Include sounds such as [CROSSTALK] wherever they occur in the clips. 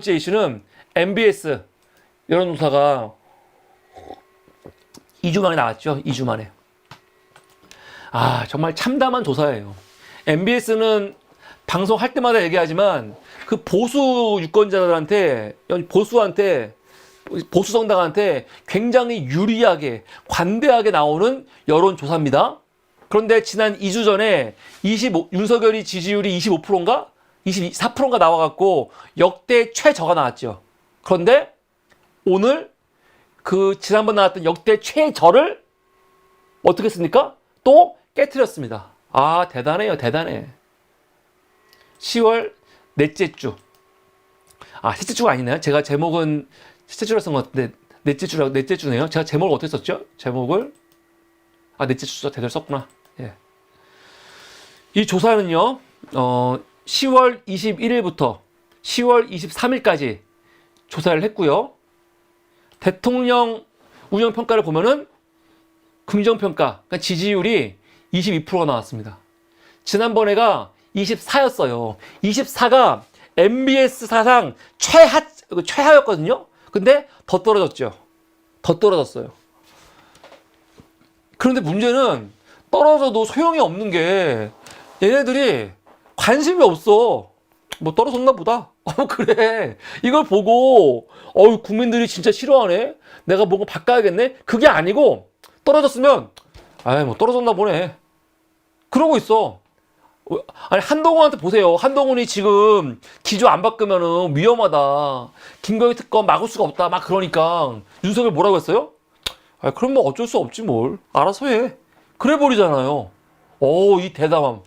번째 이슈는 MBS 여론조사가 2주 만에 나왔죠. 2주 만에. 아, 정말 참담한 조사예요. MBS는 방송할 때마다 얘기하지만 그 보수 유권자들한테, 보수한테, 보수 정당한테 굉장히 유리하게, 관대하게 나오는 여론조사입니다. 그런데 지난 2주 전에 25, 윤석열이 지지율이 25%인가? 24%인가 나와갖고 역대 최저가 나왔죠. 그런데 오늘 그 지난번 나왔던 역대 최저를 어떻게 했습니까? 또 깨뜨렸습니다. 아, 대단해요, 대단해. 10월 넷째 주. 아, 셋째 주가 아니네요. 제가 제목은 셋째 주라 쓴것 같은데, 넷째 주라고, 넷째 주네요. 제가 제목을 어떻게 썼죠? 제목을. 아, 넷째 주죠. 제대로 썼구나. 예. 이 조사는요, 어, 10월 21일부터 10월 23일까지 조사를 했고요. 대통령 운영 평가를 보면은 긍정 평가, 그러니까 지지율이 22%가 나왔습니다. 지난번에가 24였어요. 24가 MBS 사상 최하 최하였거든요. 근데 더 떨어졌죠. 더 떨어졌어요. 그런데 문제는 떨어져도 소용이 없는 게 얘네들이 관심이 없어. 뭐 떨어졌나 보다. [LAUGHS] 어, 그래. 이걸 보고, 어우, 국민들이 진짜 싫어하네? 내가 뭔가 바꿔야겠네? 그게 아니고, 떨어졌으면, 아이, 뭐 떨어졌나 보네. 그러고 있어. 어, 아니, 한동훈한테 보세요. 한동훈이 지금 기조 안 바꾸면은 위험하다. 김건희 특검 막을 수가 없다. 막 그러니까, 윤석열 뭐라고 했어요? 아, 그럼 뭐 어쩔 수 없지 뭘. 알아서 해. 그래 버리잖아요. 오, 이 대담함.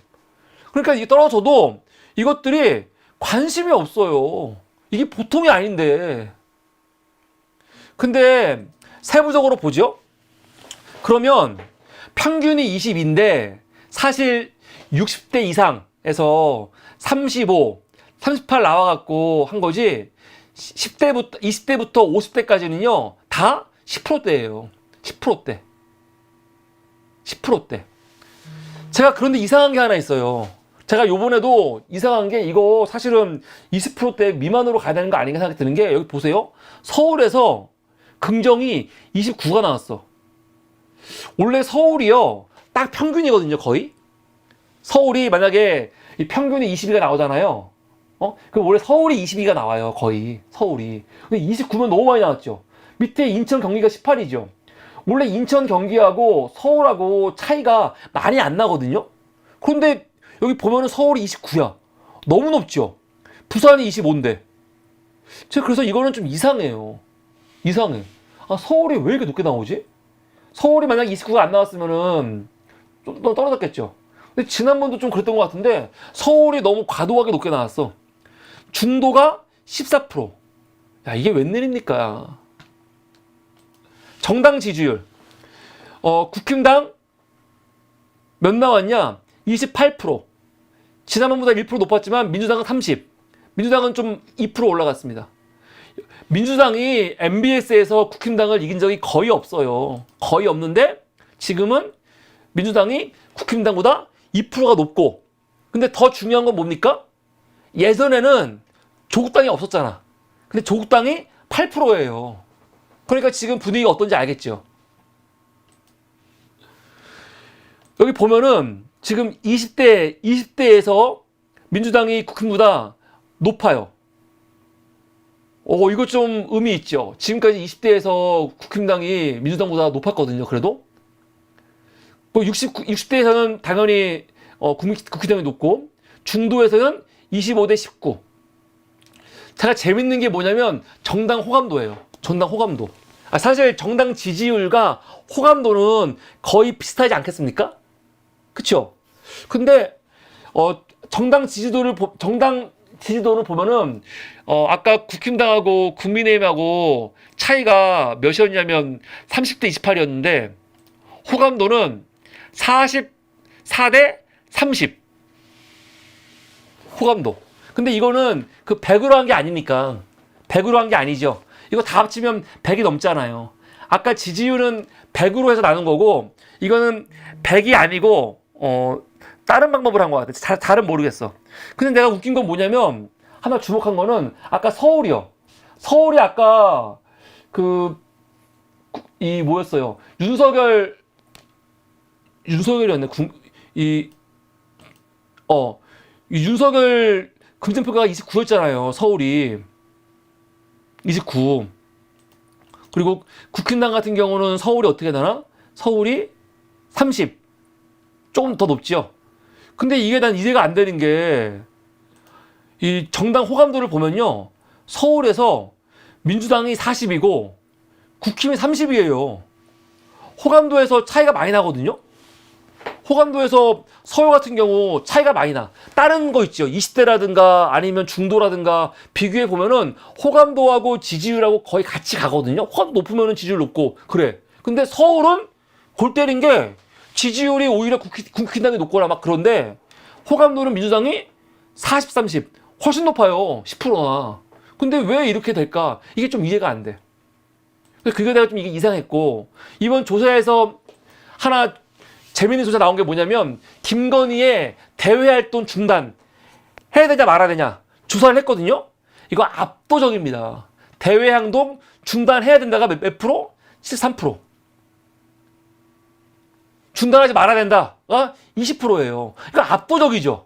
그러니까 이게 떨어져도 이것들이 관심이 없어요. 이게 보통이 아닌데. 근데 세부적으로 보죠? 그러면 평균이 20인데 사실 60대 이상에서 35, 38 나와갖고 한 거지 10대부터, 20대부터 50대까지는요 다 10%대예요. 10%대. 10%대. 제가 그런데 이상한 게 하나 있어요. 제가 요번에도 이상한 게 이거 사실은 20%대 미만으로 가야 되는 거 아닌가 생각이 드는 게 여기 보세요. 서울에서 긍정이 29가 나왔어. 원래 서울이요. 딱 평균이거든요, 거의. 서울이 만약에 이 평균이 22가 나오잖아요. 어? 그럼 원래 서울이 22가 나와요, 거의. 서울이. 근데 29면 너무 많이 나왔죠. 밑에 인천 경기가 18이죠. 원래 인천 경기하고 서울하고 차이가 많이 안 나거든요. 그런데 여기 보면은 서울이 29야. 너무 높죠. 부산이 25인데. 제가 그래서 이거는 좀 이상해요. 이상해. 아, 서울이 왜 이렇게 높게 나오지? 서울이 만약 29가 안 나왔으면은 좀 더 떨어졌겠죠. 근데 지난번도 좀 그랬던 것 같은데 서울이 너무 과도하게 높게 나왔어. 중도가 14%. 야, 이게 웬일입니까? 정당 지지율. 어, 국힘당 몇 나왔냐? 28%. 지난번보다 1% 높았지만 민주당은 30. 민주당은 좀 2% 올라갔습니다. 민주당이 MBS에서 국힘당을 이긴 적이 거의 없어요. 거의 없는데 지금은 민주당이 국힘당보다 2%가 높고 근데 더 중요한 건 뭡니까? 예전에는 조국당이 없었잖아. 근데 조국당이 8%예요. 그러니까 지금 분위기가 어떤지 알겠죠. 여기 보면은 지금 20대, 20대에서 민주당이 국힘보다 높아요. 어, 이거 좀 의미 있죠. 지금까지 20대에서 국힘당이 민주당보다 높았거든요, 그래도. 뭐 60, 60대에서는 당연히 어, 국민, 국힘당이 높고, 중도에서는 25대 19. 제가 재밌는 게 뭐냐면 정당 호감도예요. 정당 호감도. 아, 사실 정당 지지율과 호감도는 거의 비슷하지 않겠습니까? 그쵸? 근데, 어, 정당 지지도를, 보- 정당 지지도를 보면은, 어, 아까 국힘당하고 국민의힘하고 차이가 몇이었냐면 30대 28이었는데, 호감도는 44대 30. 호감도. 근데 이거는 그 100으로 한 게 아니니까. 100으로 한 게 아니죠. 이거 다 합치면 100이 넘잖아요. 아까 지지율은 100으로 해서 나눈 거고, 이거는 100이 아니고, 어, 다른 방법을 한 것 같아. 다, 다른 모르겠어. 근데 내가 웃긴 건 뭐냐면, 하나 주목한 거는 아까 서울이요. 서울이 아까 그 이 뭐였어요? 윤석열 윤석열이었네. 군- 이 어, 이 윤석열 금전표가 29였잖아요. 서울이 29. 그리고 국힘당 같은 경우는 서울이 어떻게 되나? 서울이 30. 조금 더 높지요. 근데 이게 난 이해가 안 되는 게 이 정당 호감도를 보면요. 서울에서 민주당이 40이고 국힘이 30이에요. 호감도에서 차이가 많이 나거든요. 호감도에서 서울 같은 경우 차이가 많이 나. 다른 거 있죠. 20대라든가 아니면 중도라든가 비교해 보면은 호감도하고 지지율하고 거의 같이 가거든요. 호감도 높으면은 지지율 높고 그래. 근데 서울은 골 때린 게 지지율이 오히려 국힘, 국힘당이 높거나 막 그런데 호감도는 민주당이 40, 30 훨씬 높아요. 10%나. 근데 왜 이렇게 될까? 이게 좀 이해가 안 돼. 그게 내가 좀 이게 이상했고 이번 조사에서 하나 재밌는 조사 나온 게 뭐냐면 김건희의 대외 활동 중단 해야 되냐 말아야 되냐 조사를 했거든요. 이거 압도적입니다. 대외 행동 중단해야 된다가 몇, 몇 프로? 73%. 중단하지 말아야 된다. 어? 20%예요. 그러니까 압도적이죠.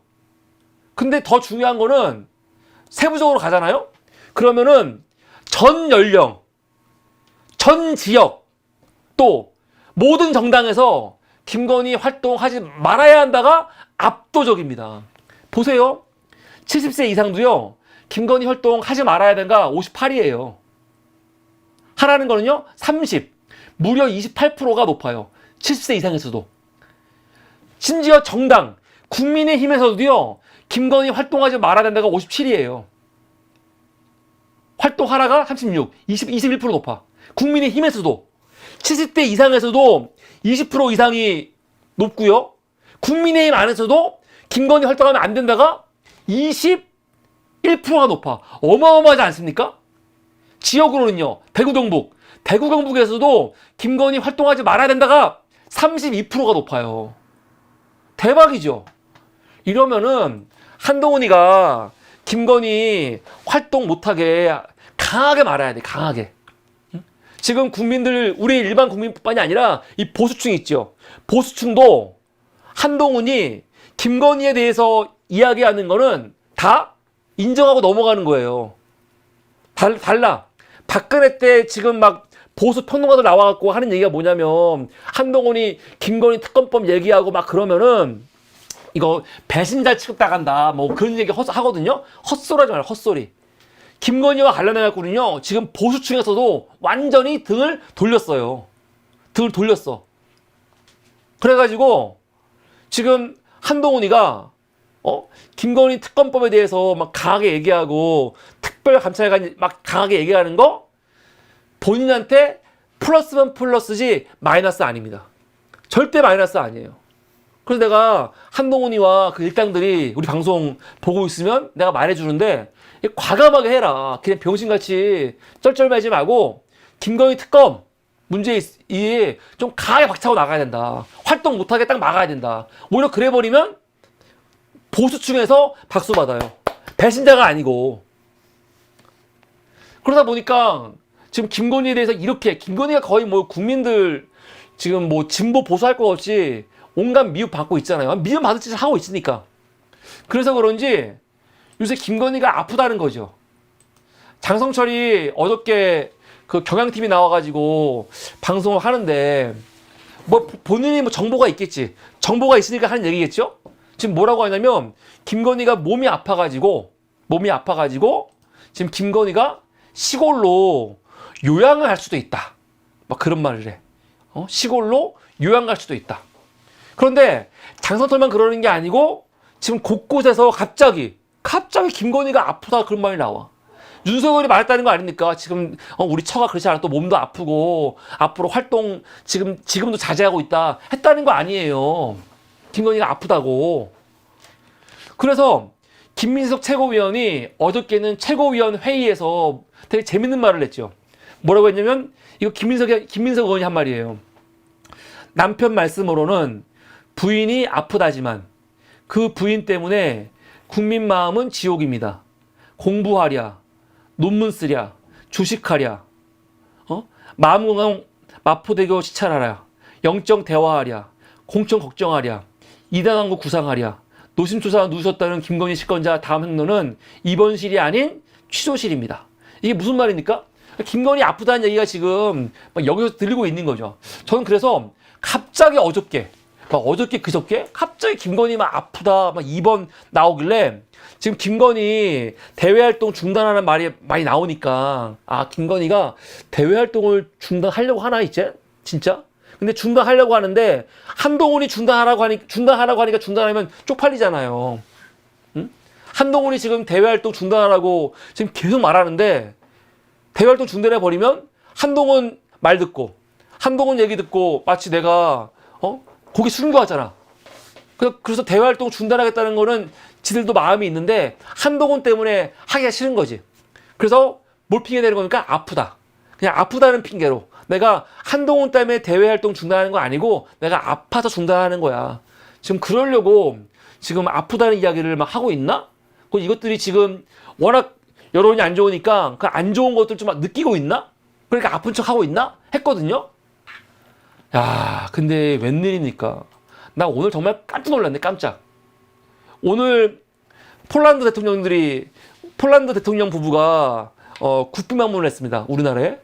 근데 더 중요한 거는 세부적으로 가잖아요. 그러면은 전 연령, 전 지역, 또 모든 정당에서 김건희 활동하지 말아야 한다가 압도적입니다. 보세요. 70세 이상도요. 김건희 활동 하지 말아야 된가 58이에요. 하라는 거는요. 30. 무려 28%가 높아요. 70세 이상에서도. 심지어 정당 국민의힘에서도요. 김건희 활동하지 말아야 된다가 57이에요. 활동하라가 36, 20, 21% 높아. 국민의힘에서도 70대 이상에서도 20% 이상이 높고요. 국민의힘 안에서도 김건희 활동하면 안 된다가 21%가 높아. 어마어마하지 않습니까? 지역으로는요. 대구 경북. 대구 경북에서도 김건희 활동하지 말아야 된다가 32%가 높아요. 대박이죠. 이러면은 한동훈이가 김건희 활동 못하게 강하게 말아야 돼. 강하게. 응? 지금 국민들 우리 일반 국민뿐만이 아니라 이 보수층 있죠. 보수층도 한동훈이 김건희에 대해서 이야기하는 거는 다 인정하고 넘어가는 거예요. 달, 달라. 박근혜 때 지금 막 보수 평론가들 나와갖고 하는 얘기가 뭐냐면 한동훈이 김건희 특검법 얘기하고 막 그러면은 이거 배신자 취급당한다. 뭐 그런 얘기 헛, 하거든요. 헛소리 하지 말고 헛소리. 김건희와 관련해갖고는요 지금 보수층에서도 완전히 등을 돌렸어요. 등을 돌렸어. 그래가지고 지금 한동훈이가 어 김건희 특검법에 대해서 막 강하게 얘기하고 특별감찰관이 막 강하게 얘기하는 거 본인한테 플러스면 플러스지 마이너스 아닙니다 절대 마이너스 아니에요 그래서 내가 한동훈이와 그 일당들이 우리 방송 보고 있으면 내가 말해주는데 과감하게 해라. 그냥 병신같이 쩔쩔매지 말고 김건희 특검 문제 이에 좀 강하게 박차고 나가야 된다. 활동 못하게 딱 막아야 된다. 오히려 그래버리면 보수층에서 박수 받아요. 배신자가 아니고. 그러다 보니까 지금 김건희에 대해서 이렇게 김건희가 거의 뭐 국민들 지금 뭐 진보 보수할 거 없이 온갖 미움 받고 있잖아요. 미움 받을 짓을 하고 있으니까. 그래서 그런지 요새 김건희가 아프다는 거죠. 장성철이 어저께 그 경향TV 나와가지고 방송을 하는데 뭐 본인이 뭐 정보가 있겠지. 정보가 있으니까 하는 얘기겠죠? 지금 뭐라고 하냐면 김건희가 몸이 아파가지고 몸이 아파가지고 지금 김건희가 시골로 요양을 할 수도 있다. 막 그런 말을 해. 어? 시골로 요양 갈 수도 있다. 그런데 장성철만 그러는 게 아니고 지금 곳곳에서 갑자기 갑자기 김건희가 아프다 그런 말이 나와. 윤석열이 말했다는 거 아닙니까? 지금 어, 우리 처가 그렇지 않아도 몸도 아프고 앞으로 활동 지금 지금도 자제하고 있다 했다는 거 아니에요. 김건희가 아프다고. 그래서 김민석 최고위원이 어저께는 최고위원 회의에서 되게 재밌는 말을 했죠. 뭐라고 했냐면 이거 김민석 김민석 의원이 한 말이에요. 남편 말씀으로는 부인이 아프다지만 그 부인 때문에 국민 마음은 지옥입니다. 공부하랴, 논문 쓰랴, 주식하랴, 어? 마음 건강 마포대교 시찰하랴, 영적 대화하랴, 공청 걱정하랴, 이단한 거 구상하랴, 노심초사 누셨다는 김건희 시건자 다음 행로는 입원실이 아닌 취소실입니다. 이게 무슨 말입니까? 김건희 아프다는 얘기가 지금 막 여기서 들리고 있는 거죠. 저는 그래서 갑자기 어저께, 막 어저께 그저께 갑자기 김건희 막 아프다 막 입원 나오길래 지금 김건희 대외 활동 중단하는 말이 많이 나오니까 아 김건희가 대외 활동을 중단하려고 하나 이제 진짜? 근데 중단하려고 하는데 한동훈이 중단하라고 하니 중단하라고 하니까 중단하면 쪽팔리잖아요. 응? 한동훈이 지금 대외 활동 중단하라고 지금 계속 말하는데 대외 활동 중단해 버리면 한동훈 말 듣고 한동훈 얘기 듣고 마치 내가 어 거기 순교하잖아. 그- 그래서 대외 활동 중단하겠다는 거는 지들도 마음이 있는데 한동훈 때문에 하기가 싫은 거지. 그래서 뭘 핑계 대는 거니까 아프다. 그냥 아프다는 핑계로 내가 한동훈 때문에 대외 활동 중단하는 거 아니고 내가 아파서 중단하는 거야. 지금 그러려고 지금 아프다는 이야기를 막 하고 있나? 그 이것들이 지금 워낙 여론이 안 좋으니까 그 안 좋은 것들 좀막 느끼고 있나? 그러니까 아픈 척 하고 있나? 했거든요. 야, 근데 웬일입니까? 나 오늘 정말 깜짝 놀랐네, 깜짝. 오늘 폴란드 대통령들이 폴란드 대통령 부부가 어, 국빈 방문을 했습니다. 우리나라에.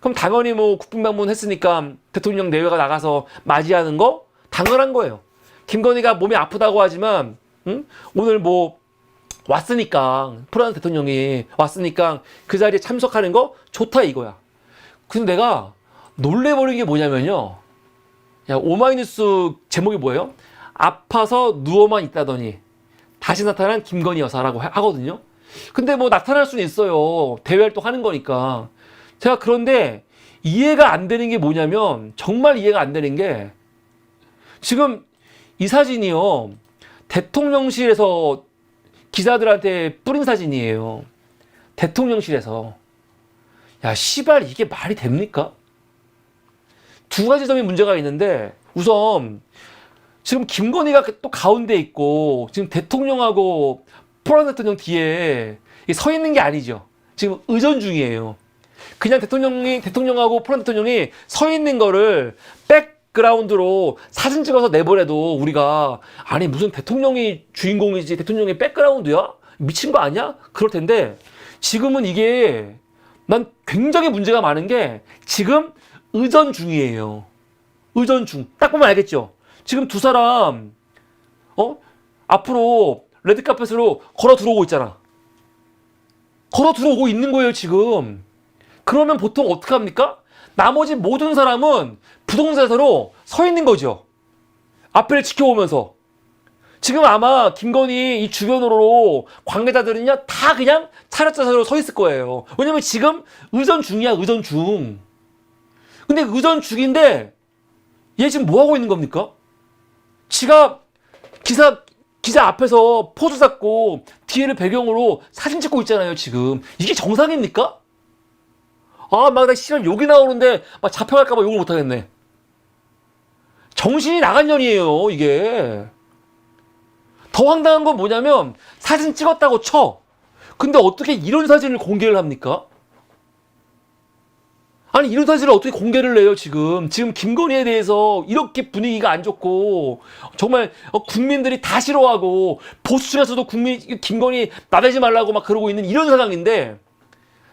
그럼 당연히 뭐 국빈 방문 했으니까 대통령 내외가 나가서 맞이하는 거 당연한 거예요. 김건희가 몸이 아프다고 하지만 응? 오늘 뭐 왔으니까 폴란드 대통령이 왔으니까 그 자리에 참석하는 거 좋다 이거야. 근데 내가 놀래버린 게 뭐냐면요. 야 오마이뉴스 제목이 뭐예요? 아파서 누워만 있다더니 다시 나타난 김건희 여사라고 하- 하거든요. 근데 뭐 나타날 수는 있어요. 대외 활동하는 거니까. 제가 그런데 이해가 안 되는 게 뭐냐면 정말 이해가 안 되는 게 지금 이 사진이요. 대통령실에서 기자들한테 뿌린 사진이에요. 대통령실에서. 야, 시발 이게 말이 됩니까? 두 가지 점이 문제가 있는데 우선 지금 김건희가 또 가운데 있고 지금 대통령하고 폴란드 대통령 뒤에 서 있는 게 아니죠. 지금 의전 중이에요. 그냥 대통령이 대통령하고 폴란드 대통령이 서 있는 거를 백 그라운드로 사진 찍어서 내보내도 우리가 아니 무슨 대통령이 주인공이지 대통령이 백그라운드야? 미친 거 아니야? 그럴 텐데 지금은 이게 난 굉장히 문제가 많은 게 지금 의전 중이에요. 의전 중. 딱 보면 알겠죠? 지금 두 사람, 어? 앞으로 레드카펫으로 걸어 들어오고 있잖아. 걸어 들어오고 있는 거예요, 지금. 그러면 보통 어떻게 합니까? 나머지 모든 사람은 부동산으로 서 있는 거죠. 앞을 지켜보면서. 지금 아마 김건희 이 주변으로 관계자들은요, 다 그냥 차렷자세로 서 있을 거예요. 왜냐면 지금 의전 중이야, 의전 중. 근데 의전 중인데, 얘 지금 뭐 하고 있는 겁니까? 지가 기사 기자 앞에서 포즈 잡고 뒤에를 배경으로 사진 찍고 있잖아요 지금 이게 정상입니까? 아 막 나 시간 욕이 나오는데 막 잡혀갈까봐 욕을 못하겠네 정신이 나간 년이에요 이게. 더 황당한 건 뭐냐면 사진 찍었다고 쳐. 근데 어떻게 이런 사진을 공개를 합니까? 아니 이런 사진을 어떻게 공개를 해요 지금? 지금 김건희에 대해서 이렇게 분위기가 안 좋고 정말 어, 국민들이 다 싫어하고 보수층에서도 국민 김건희 나대지 말라고 막 그러고 있는 이런 상황인데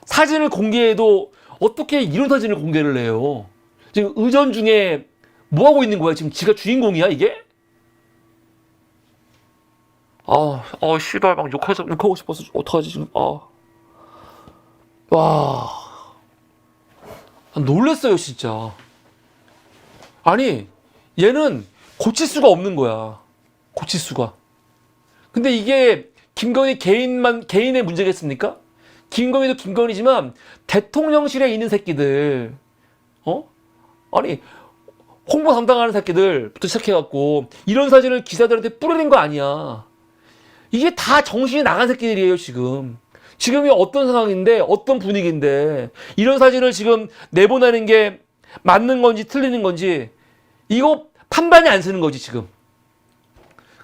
사진을 공개해도 어떻게 이런 사진을 공개를 해요? 지금 의전 중에 뭐 하고 있는 거야 지금 지가 주인공이야 이게 아, 아, 씨발, 막 욕해서, 욕하고 싶어서, 어떡하지, 지금, 아. 와. 아, 놀랬어요, 진짜. 아니, 얘는 고칠 수가 없는 거야. 고칠 수가. 근데 이게 김건희 개인만, 개인의 문제겠습니까? 김건희도 김건희지만 대통령실에 있는 새끼들, 어? 아니, 홍보 담당하는 새끼들부터 시작해갖고 이런 사진을 기자들한테 뿌리는 거 아니야. 이게 다 정신이 나간 새끼들이에요, 지금. 지금이 어떤 상황인데, 어떤 분위기인데, 이런 사진을 지금 내보내는 게 맞는 건지 틀리는 건지, 이거 판단이 안 서는 거지, 지금.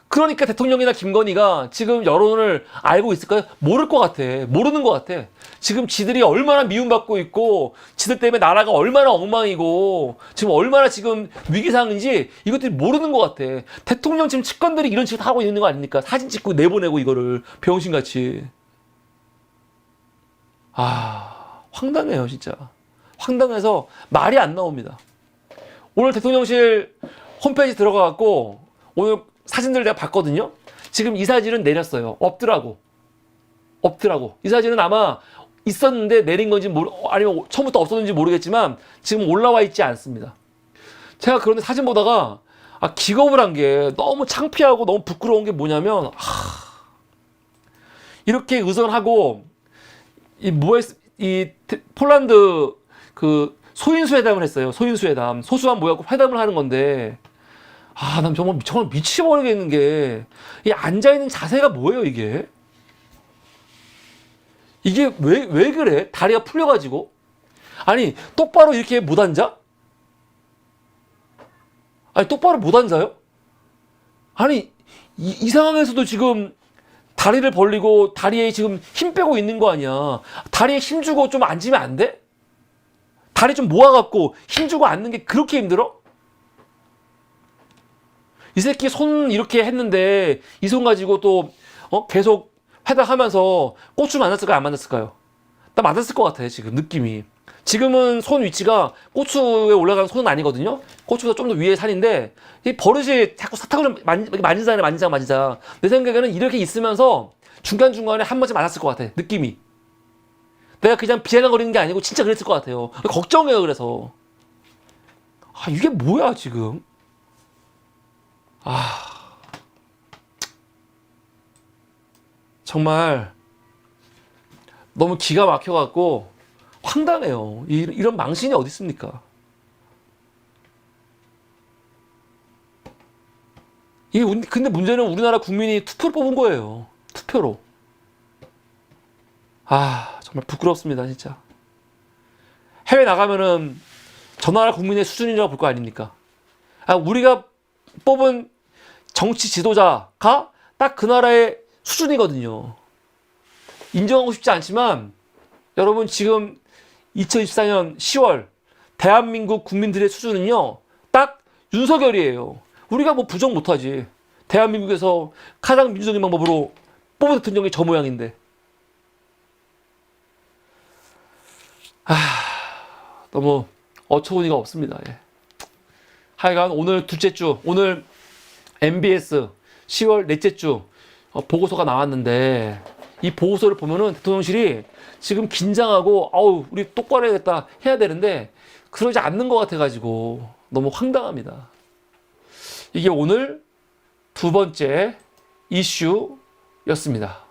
그러니까 대통령이나 김건희가 지금 여론을 알고 있을까요? 모를 것 같아. 모르는 것 같아. 지금 지들이 얼마나 미움받고 있고, 지들 때문에 나라가 얼마나 엉망이고, 지금 얼마나 지금 위기 상황인지 이것들이 모르는 것 같아. 대통령 지금 측근들이 이런 짓을 하고 있는 거 아닙니까? 사진 찍고 내보내고 이거를 병신 같이. 아, 황당해요, 진짜. 황당해서 말이 안 나옵니다. 오늘 대통령실 홈페이지 들어가갖고 오늘 사진들 내가 봤거든요. 지금 이 사진은 내렸어요. 없더라고. 없더라고. 이 사진은 아마 있었는데 내린 건지 모르, 아니면 처음부터 없었는지 모르겠지만 지금 올라와 있지 않습니다. 제가 그런데 사진 보다가 아, 기겁을 한 게 너무 창피하고 너무 부끄러운 게 뭐냐면 하, 이렇게 의선하고 이 뭐에 이 테- 폴란드 그 소인수 회담을 했어요. 소인수 회담. 소수만 모여갖고 회담을 하는 건데 아, 난 정말 정말 미치버리겠는 게 이 앉아 있는 자세가 뭐예요, 이게? 이게 왜 왜 그래? 다리가 풀려 가지고 아니, 똑바로 이렇게 못 앉아? 아니, 똑바로 못 앉아요? 아니, 이, 이 상황에서도 지금 다리를 벌리고 다리에 지금 힘 빼고 있는 거 아니야. 다리에 힘 주고 좀 앉으면 안 돼? 다리 좀 모아갖고 힘 주고 앉는 게 그렇게 힘들어? 이 새끼 손 이렇게 했는데 이 손 가지고 또 어? 계속 회담하면서 고추 만났을까요? 안 만났을까요? 나 맞았을 것 같아 지금 느낌이. 지금은 손 위치가 고추에 올라가는 손은 아니거든요. 고추보다 좀 더 위에 산인데 이 버릇이 자꾸 사탕을 만, 만지자 만지자 만지자. 내 생각에는 이렇게 있으면서 중간 중간에 한 번쯤 맞았을 것 같아 느낌이. 내가 그냥 비아냥거리는 게 아니고 진짜 그랬을 것 같아요. 걱정해요 그래서. 아 이게 뭐야 지금? 아 정말 너무 기가 막혀갖고 황당해요. 이- 이런 망신이 어디 있습니까? 이 운- 근데 문제는 우리나라 국민이 투표로 뽑은 거예요. 투표로. 아 정말 부끄럽습니다 진짜. 해외 나가면은 저 나라 국민의 수준이라고 볼 거 아닙니까? 아 우리가 뽑은 정치 지도자가 딱 그 나라의 수준이거든요. 인정하고 싶지 않지만 여러분 지금 2024년 10월 대한민국 국민들의 수준은요 딱 윤석열이에요. 우리가 뭐 부정 못하지. 대한민국에서 가장 민주적인 방법으로 뽑은 대통령이 저 모양인데. 아 너무 어처구니가 없습니다. 예. 하여간 오늘 둘째 주 오늘 MBS 10월 넷째 주 어, 보고서가 나왔는데 이 보고서를 보면은 대통령실이 지금 긴장하고 아우 우리 똑바로 해야겠다 해야 되는데 그러지 않는 것 같아가지고 너무 황당합니다. 이게 오늘 두 번째 이슈였습니다.